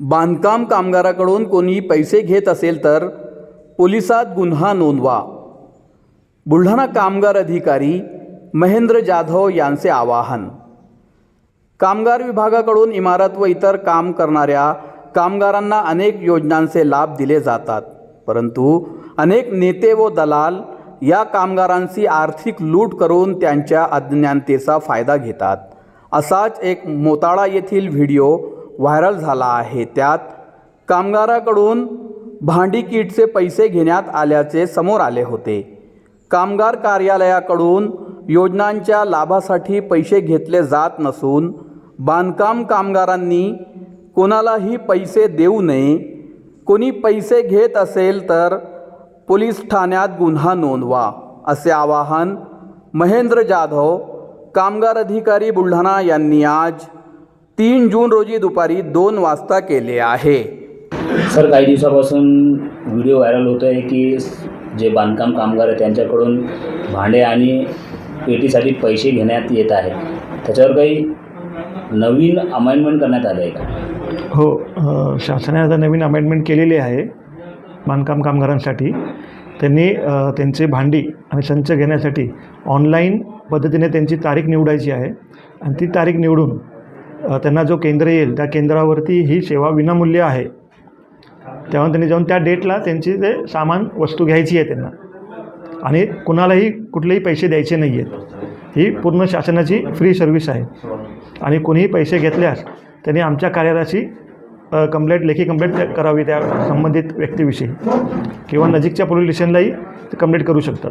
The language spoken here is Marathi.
बांधकाम कामगाराकडून कोणी पैसे घेत असेल तर पोलिसात गुन्हा नोंदवा. बुलढाणा कामगार अधिकारी महेंद्र जाधव यांचे आवाहन. कामगार विभागाकडून इमारत व इतर काम करणाऱ्या कामगारांना अनेक योजनांचे लाभ दिले जातात. परंतु अनेक नेते व दलाल या कामगारांची आर्थिक लूट करून त्यांच्या अज्ञानतेचा फायदा घेतात. असाच एक मोताळा येथील व्हिडिओ व्हायरल झाला आहे. त्यात कामगाराकडून भांडी किटचे पैसे घेण्यात आल्याचे समोर आले होते. कामगार कार्यालयाकडून योजनांच्या लाभासाठी पैसे घेतले जात नसून बांधकाम कामगारांनी कोणालाही पैसे देऊ नये. कोणी पैसे घेत असेल तर पोलीस ठाण्यात गुन्हा नोंदवा असे आवाहन महेंद्र जाधव कामगार अधिकारी बुलढाणा यांनी आज तीन जून रोजी दुपारी दोन वाजता केले आहे. सर काही दिवसापासून व्हिडिओ व्हायरल होत आहे की जे बांधकाम कामगार आहे त्यांच्याकडून भांडे आणि पेटीसाठी पैसे घेण्यात येत आहे त्याच्यावर काही नवीन अमेंडमेंट करण्यात आलं आहे का? हो शासनाने आता नवीन अमेंडमेंट केलेली आहे बांधकाम कामगारांसाठी. त्यांनी त्यांचे भांडी आणि संच घेण्यासाठी ऑनलाईन पद्धतीने त्यांची तारीख निवडायची आहे. आणि ती तारीख निवडून त्यांना जो केंद्र येईल त्या केंद्रावरती ही सेवा विनामूल्य आहे. तेव्हा त्यांनी जाऊन त्या डेटला त्यांची ते सामान वस्तू घ्यायची आहे त्यांना. आणि कुणालाही कुठलेही पैसे द्यायचे नाही आहेत ही पूर्ण शासनाची फ्री सर्व्हिस आहे. आणि कुणीही पैसे घेतल्यास त्यांनी आमच्या कार्यालयाची कंप्लेंट लेखी कंप्लेंट करावी त्या संबंधित व्यक्तीविषयी. किंवा नजीकच्या पोलीस स्टेशनलाही ते कंप्लेंट करू शकतात.